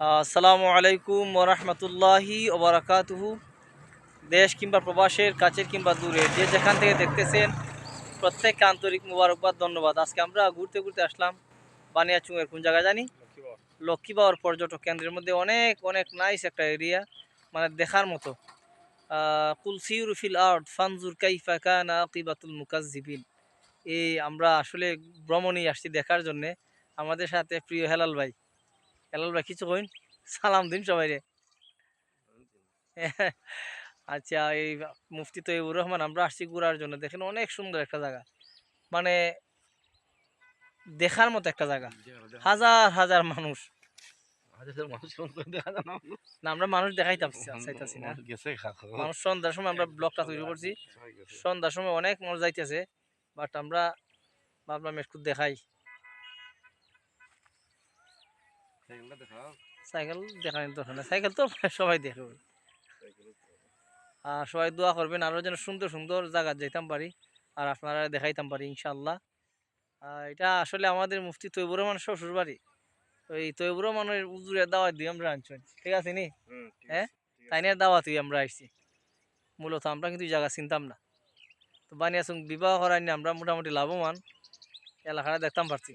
আসসালামু আলাইকুম ওরহমতুল্লাহি ওবরাকাতুহু দেশ কিংবা প্রবাসের কাছের কিংবা দূরে যে যেখান থেকে দেখতেছেন, প্রত্যেককে আন্তরিক মুবারকবাদ, ধন্যবাদ। আজকে আমরা ঘুরতে ঘুরতে আসলাম বানিয়াচুঙের কোন জায়গা জানি? লক্ষ্মীবাওয়ার পর্যটক কেন্দ্রের মধ্যে অনেক অনেক নাইস একটা এরিয়া মানে দেখার মতো। কুলসিউর আর্ট ফানজুর কাইফা কানা আকিবাতুল মুকাজ্জিবিন। এই আমরা আসলে ভ্রমণই আসছি দেখার জন্যে। আমাদের সাথে প্রিয় হেলাল ভাই। ভাই কিছু কইন? সালাম দিন সবাই রে আচ্ছা এই মুফতি তৈবুর রহমান আমরা আসছি ঘুরার জন্য। দেখেন অনেক সুন্দর একটা জায়গা। মানে দেখার মতো একটা জায়গা। হাজার হাজার মানুষ। আমরা মানুষ দেখাইতাম চাইতাছি না। মানুষ সন্ধ্যার সময় আমরা ব্লগটা তৈরি করছি। সন্ধ্যার সময় অনেক মানুষ যাইতেছে বাট আমরা ভাবলাম একটু দেখাই। সাইকেল দেখানোর দরকার না সাইকেল তো সবাই দেখে। আর সবাই দোয়া করবেন আরও যেন সুন্দর সুন্দর জায়গা যেতাম পারি আর আপনারা দেখাইতাম পারি ইনশাল্লাহ এটা আসলে আমাদের মুফতি তৈবুর রহমান শ্বশুর বাড়ি ওই তৈবুর রহমানের উজুরের দাওয়াত দিয়ে আমরা আনছি ঠিক আছে নি? হ্যাঁ? তাই নিয়ে দাওয়াতই আমরা আসছি মূলত আমরা কিন্তু জায়গা চিনতাম না। তো বানিয়াসুং বিবাহ করার নিয়ে আমরা মোটামুটি লাভবান। এলাকাটা দেখতাম পারছি।